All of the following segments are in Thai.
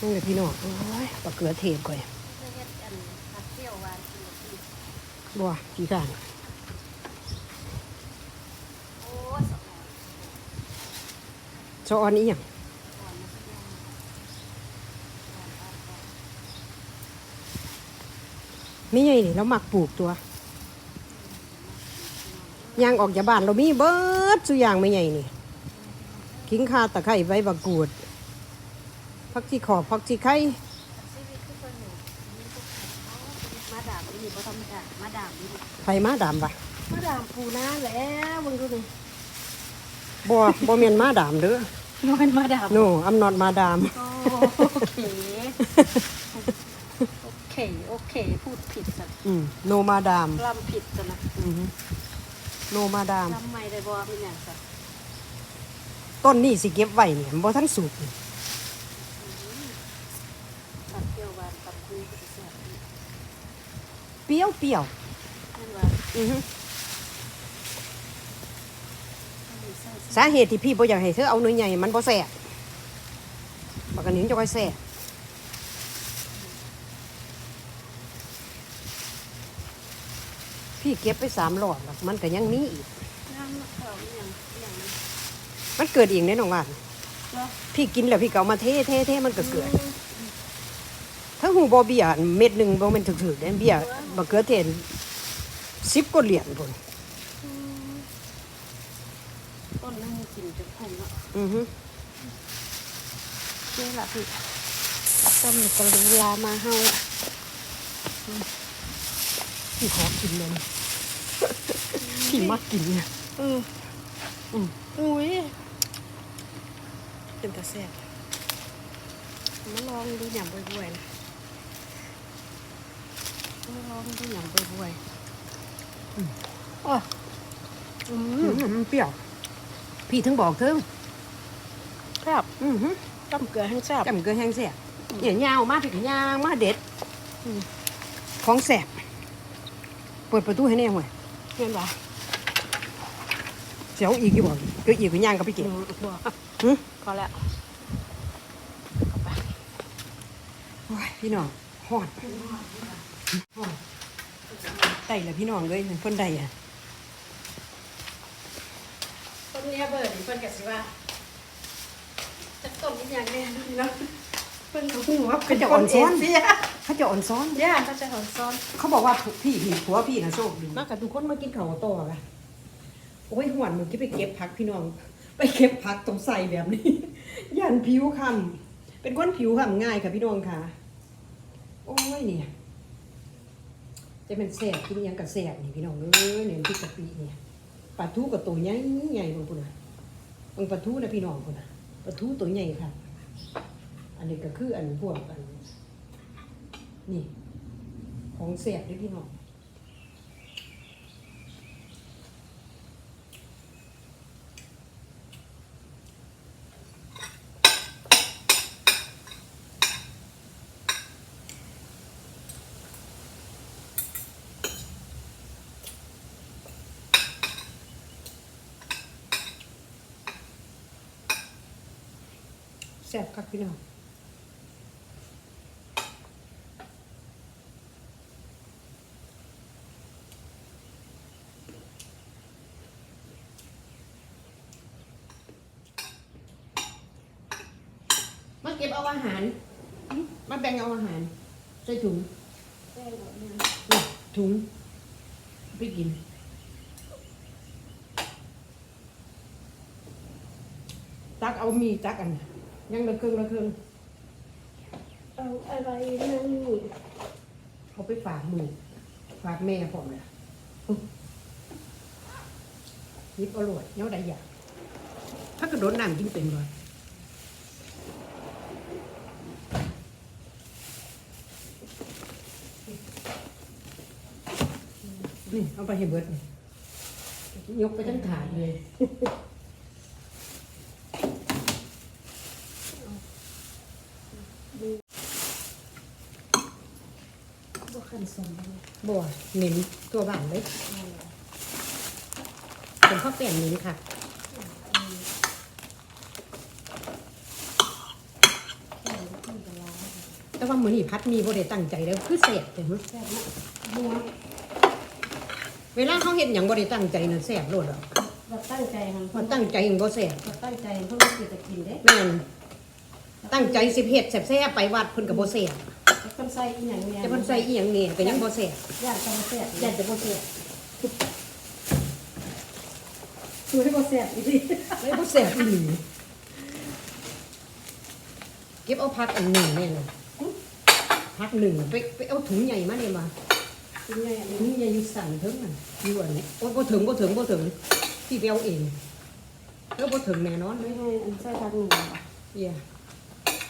นี่เลยพี่น้องโอ้ยปลาเกลือเทศก่อยเฮ็ดอันผัดเปรี้ยวหวานกินกับพี่บัวกี่การโอ้องหอมซออนนี้อย่างหยังไม่ใหญ่นี่เราหมักปลูกตัวยางออกจากบ้านเรามีเบิดสุอย่างไม่ใหญ่นี่ขิงคาตะไคร้ใบบักกูด พักที่ขอบพักที่ไข่ชีวิตคือคนหนูมีพวกเขามาดามนี่บ่ธรรมดามาดามนี่ไฟมาดามปะมาดามปูนาแล้วมึงดูนี่บัวบัวเมียนมาดามเด้อมันมาดามโนอัมนอตมาดามโอเค โอเค โอเค พูดผิดจ้ะอืมโนมาดามลำผิดจ้ะนะอือฮึโนมาดามลำไม่ได้บ่เป็นอย่างจ้ะต้นนี่สิเก็บไว้เนี่ยบ่ทันสุกนี่ ผัดเปรี้ยวหวานกับคุยก็จะแซ่บดี เปรี้ยวเปรี้ยวนั่นว่าอือฮึไม่มีไส้สาเหตุที่พี่บ่อยากให้เธอเอาหน่วยใหญ่มันบ่แซ่บบักอันนี้จะค่อยแซ่บพี่เก็บไปสามหลอดแล้วมันก็ยังมีอีกน้ำมะพร้าวนี่อย่างอย่างนี้มันเกิดเองได้น้องว่านเนาะพี่กินแล้วพี่ก็เอามาเทเทเทมันก็เกิด ถ้าหูบอเบียเม็ดหนึ่งบ่แมันถึกๆเด้เบียบักเขือเทศสิบกว่าเหรียญพุ่นอืมต้นน้ำมูกินจนคุ้มอะอือฮึนี่แหละพี่ต้นกระลูลามาเฮาอะพี่ขอกินเลยพี่มักกินเนี่ยอืมอืมอุ้ยเป็นตาแซ่บมาลองดูอย่างบ่อยๆนะ มาลองดูอย่างบ่อยๆอืมอ๋ออือืมมมันเปรี้ยว พี่ถึงบอกเธอครับอือฮึต้มเกลือให้แซ่บจำเกลือแห้งแซ่บเนี่ยยาวมาพี่ก็ยางมาเด็ดอืมของแซ่บเปิดประตูให้แน่ห่วยเห็นปะเสียวอีกอยู่บ่เกิดอีกก็ย่างกับพี่เก๋อืมบ่หึพอแล้วโอ้ยพี่น้องฮอดฮอด ได้แล้วพี่น้องเลยเพิ่นได้อะต้นเนี้ยเบิร์ดเพิ่นกะสิว่าจะต้นนี้อย่างแน่นอนเนาะเพิ่นก็ฮู้ว่าเขาจะอ่อนซ้อนเสียเขาจะอ่อนซ้อนย่าเขาจะอ่อนซ้อน เขาบอกว่าพี่พี่ผัวพี่นะโชคดีมากกับทุกคนมากินข้าวต่อกันโอ้ยหวนมึงที่ไปเก็บผักพี่น้อง ไปเก็บผักตรงใส่แบบนี้ยันผิวคำเป็นคนผิวคำง่ายค่ะพี่น้องค่ะ โอ้ยเนี่ย จะเป็นแสบกินอิหยังกับแสบนี่พี่น้องเอ้ยเนี่ยพริกกะปิเนี่ยปลาทูกับตัวใหญ่ใหญ่บางปุ่นนะบางปลาทูนะพี่น้องปุ่นนะปลาทูตัวใหญ่ค่ะ อันนี้ก็คืออันพวกอันนี่ของเสียบด้วยพี่น้อง แซ่บครับพี่น้องมาเก็บเอาอาหาร มาแบ่งเอาอาหาร ใส่ถุงถุงไปกินตักเอามีตักอัน ยังละครึ่งละครึ่งเอาอะไรนั่นเขาไปฝากมือฝากแม่ผมเลยยิบเอาโรดเนาะได้อยากถ้ากระโดดน้ำกินเป็นบ่นี่เอาไปให้เบิดนี่ยกไปทั้งถาดเลย บ่คันสมเลยบัวเหม็นตัวบ้านเลยผมข้าวเปลี่ยนเหม็นค่ะแค่นี้ขึ้นกับลายแต่ว่ามื้อนี้พัดมีบ่ได้ตั้งใจแล้วคือแซ่บแต่หึแซ่บมากบัวเวลาเขาเฮ็ดหยังบ่ได้ตั้งใจน่ะแซ่บโลดอะแบบตั้งใจค่ะมันตั้งใจยังบ่แซ่บแบบตั้งใจเพิ่งกินจะกินเด้แม่นตั้งใจสิเฮ็ดแซ่บๆไปวัดเพิ่นก็บ่แซ่บแล้วคน ใส่อีหยังเนี่ยแต่เพิ่นใส่อีหยังนี่ก็ยังบ่แซ่บย่างจะมาแซ่บยันจะบ่แซ่บดูให้บ่แซ่บอีกทีเลยบ่แซ่บอีหลีเก็บเอาผักอันหนึ่งแน่น่ะผักหนึ่งไปไปเอาถุงใหญ่มาเนี่ยมากินไงอันถุนี้งใหญ่อยู่สั่นถึงมันอยู่อันนี้โอ้บ่ถึงบ่ถึงบ่ถึงพี่ไปเอาเองเออบ่ถึงแน่นอนเลไม่ยให้อันใส่ทางหนึ่งเอีย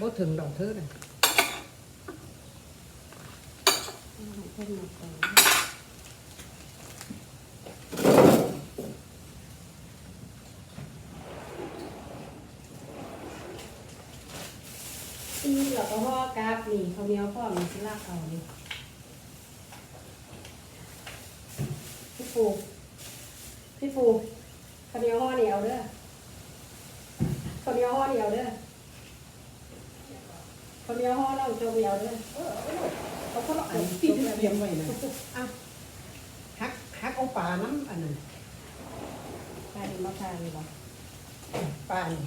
บ่ถึงดอกเธอน่ะ เพิ่มมาก่อนอีเราก็ห่อกราฟนี่เขาเนียวพ่อมีสิลากเอานี่พี่ฟูพี่ฟูเขาเนียวห่อเนี่เอาเด้อเขาเนียวห่อเนี่เอาเด้อเขาเนียวห่อน้องเจ้าเมียวเด้อ เออเอาไปเลยเอาคนละอันที่เตรียมไว้น่ะอ้าวฮักฮักเอาปลาน้ำอันนั้นไปถึงมาทานเลยบ่ปลานี่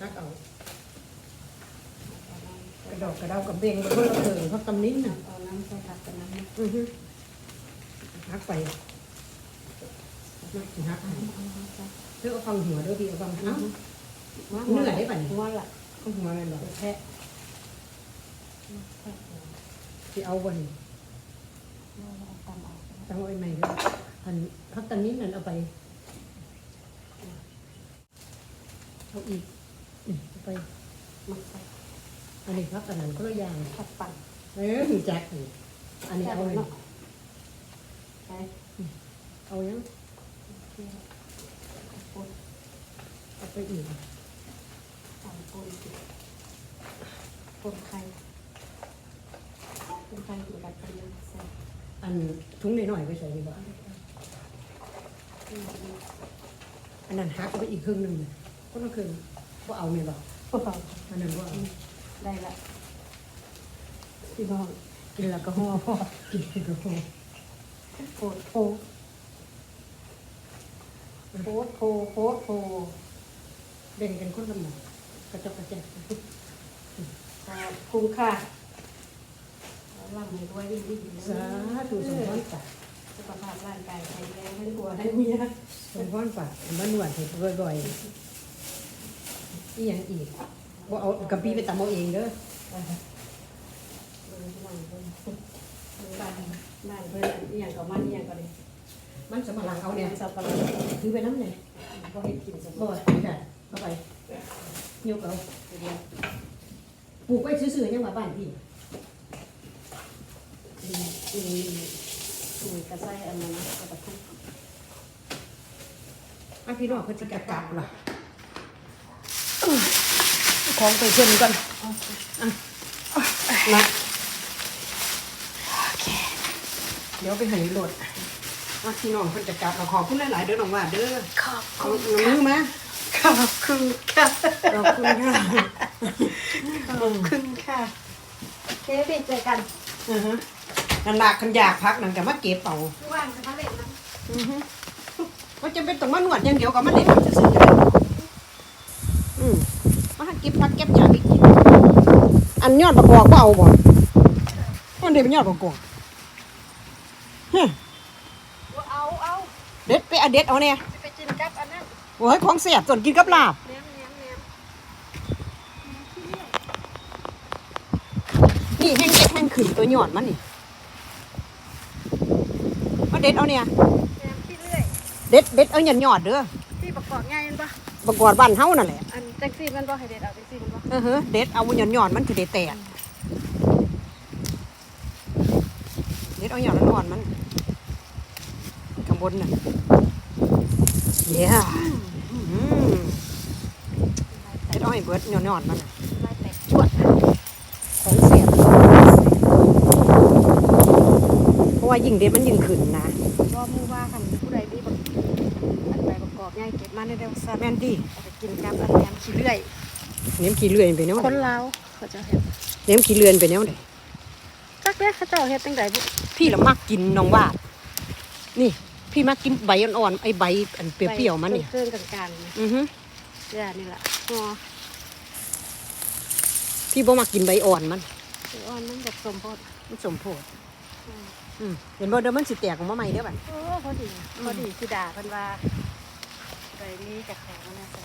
ฮักเอากระดอกกระเดากระเบงเพิ่นละเถิงเพราะตำนิ้นน่ะเอาน้ำใส่ผักกันน้ำนะอือฮึฮักไปนักสิฮักให้เธอเอาฟังหัวเด้อพี่เอาฟังเอ้าเหนื่อยได้ปะเนี่ยหัวละเอาหัวแม่นบ่แพะ สิเอาบ่นี่ตำเอาตั้งไว้ใหม่เด้ออันพักตำนิ้นนั่นเอาไปเอาอีกนี่เอาไปมาใส่อันนี้พักอันนั้นก็ละอย่างผัดปั่นเออหูจักนี่อันนี้เอาเลยไปเอายังปูนเอาไปอีกตำปูนปูนไข่ปูนไข่กินกับกันเลยใส่อันถุงหน่อยๆไปใส่ดีกว่าอันนั้นฮักเอาไปอีกครึ่งหนึงก็ต้องครึ่งบ่เอาแม่นบ่พวกเราอันนั้นบ่เอาได้ละพี่น้องกินแล้วก็ห่อพอกินแล้วก็ห่อโพดโพโพดโพโพดโพแบ่งกันคนละหมอกกระจกกระแจกขอบคุณค่ะ ร่ำให้ด้วยดีดีๆสาธุสมพรปากสุขภาพร่างกายแข็งแรงให้ผัวให้เมียสมพรปากอันบ้านหนวดให้บ่อยๆอีหยังอีกบ่เอากะปิไปตำเอาเองเด้อบ้านเพิ่นบ้านบ้านเพิ่นอีหยังก็มันอีหยังก็ดีมันสำหลังเอาเนี่ยสับปะรดถือไปน้ำเนี่ยบ่เฮ็ดกินสับบ่ปะรดได้เข้าไปยกเอาเดียวปลูกไว้ซื่อๆยังว่าบ้านพี่ อืมอืมอืมกระใส่อันนั้นนะกระทุกอะพี่น้องเพิ่นสิกะกลับล่ะของไปเพิ่นก่อนอะนะเดี๋ยวไปให้รถอะพี่น้องเพิ่นจะกลับเราขอบคุณหลายๆเด้อน้องว่าเด้อขอบเอามือมาขอบคุณค่ะขอบคุณค่ะขอบคุณค่ะเจ๊ไปเจอกันอือฮะ นั่นล่ะคันอยากพักนั่นก็มาเก็บเอาว่างจะมาเล่นนะอือฮึว่าจะเป็นต้องมานวดอย่างเดียวก็มันได้มันจะซื้ออืมมาหาเก็บพักเก็บยาไปกินอันยอดประกอบก็เอาบ่มันเด็ดเป็นยอดประกอบเฮ้ยเอาเอาเด็ดไปเอาเด็ดเอาเนี่ยไปกินกับอันนั้นโอ้ยของเสียบส่วนกินกับลาบแหนมแหนมแหนมนี่แห้งเด็ดแห้งขืนตัวยอดมันนี่มา เด็ดเอาเนี่ยแหนมขี้เลื่อยเด็ดเด็ดเอาหยอดยอดๆเด้อที่ประกอบง่ายมันปะประกอบบ้านเฮานั่นแหละอันแท็กซี่มันบ่ให้เด็ดเอาแท็กซี่มันบ่เออเฮ้เด็ดเอาหยอดยอดๆมันจะได้แตกเด็ดเอาหยอดอ่อนๆมันข้างบนน่ะเย้อืมเด็ดเอาให้เบิดหยอดๆมันน่ะ ลายแตก ชวดของเสียบเพราะ ว่ายิ่งเด็ดมันยิ่งขึ้นนะบ่มูว่าคันผู้ใดมีบักอันใบประกอบง่ายเก็บมาได้เร็วซะแม่นดิเอาไปกินกับอันแหนมขี้เลื่อยเนี้ยขี้เลื่อยไปเนาะคนลาวเขาจะเห็นเลี้ยงขี้เลือนไปแนวไหนจักเด้อเขาเจ้าเฮ็ดจังไดบุพี่ละมักกินน้องวาดนี่ พี่มักกินใบอ่อนๆไอ้ใบอันเปรี้ยวๆมันนี่เครื่องกลางๆนี่อือฮึเดี๋ยวนี่ล่ะอ๋อพี่บ่มักกินใบอ่อนมันสิอ่อนมันแบบสมโพธิมันสมโพธิ อืมเห็นบ่เดี๋ยวมันสิแตกออกมาใหม่เด้อบัด โอ้พอดีพอดีสิด่าเพิ่นว่าไปนี้จากของมันนะจ๊ะ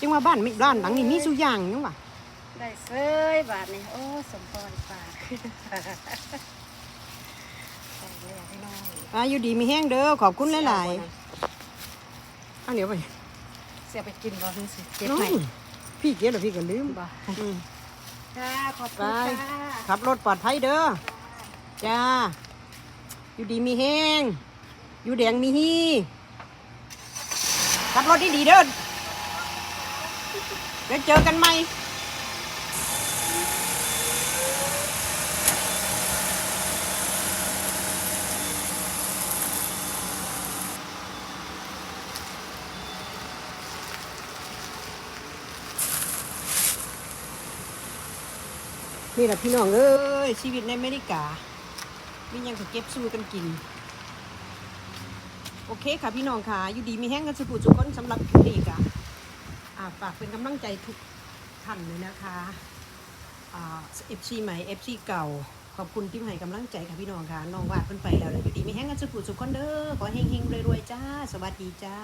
จังว่าบ้านไม่บ้านหลังนี้มีสุอย่างจังว่าได้เซยบาทนี่โอ้สมพรปากใส่เลยให้น้องอาอยู่ดีมีแห้งเด้อขอบคุณหลายๆอันเดี๋ยวไปเสียไปกินบ่คือสิเจ็บน้อไหมงพี่เกียรแล้วพี่ก็ลืมบ่อืมจ้าขอบไปคุณค่ะ ขับรถปลอดภัยเด้อ จ้า อยู่ดีมีแห้ง อยู่แดงมีฮีขับรถดีๆเด้อเดี๋ยวเจอกันใหม่นี่แหละพี่น้องเอ้ยชีวิตในอเมริกา มียังก็เก็บสู้กันกิน โอเคค่ะพี่น้องค่ะ อยู่ดีมีแห้งกันสุขุสุขคนสำหรับคลิปนี้ค่ะฝากเป็นกำลังใจทุกท่านเลยนะคะเอฟซีใหม่เอฟซีเก่า ขอบคุณที่ให้กำลังใจค่ะพี่น้องค่ะน้องวาดเพิ่นไปแล้วอยู่ดีมีแห้งกันสุขุสุขคนเด้อขอเฮงๆรวยๆจ้า สวัสดีจ้า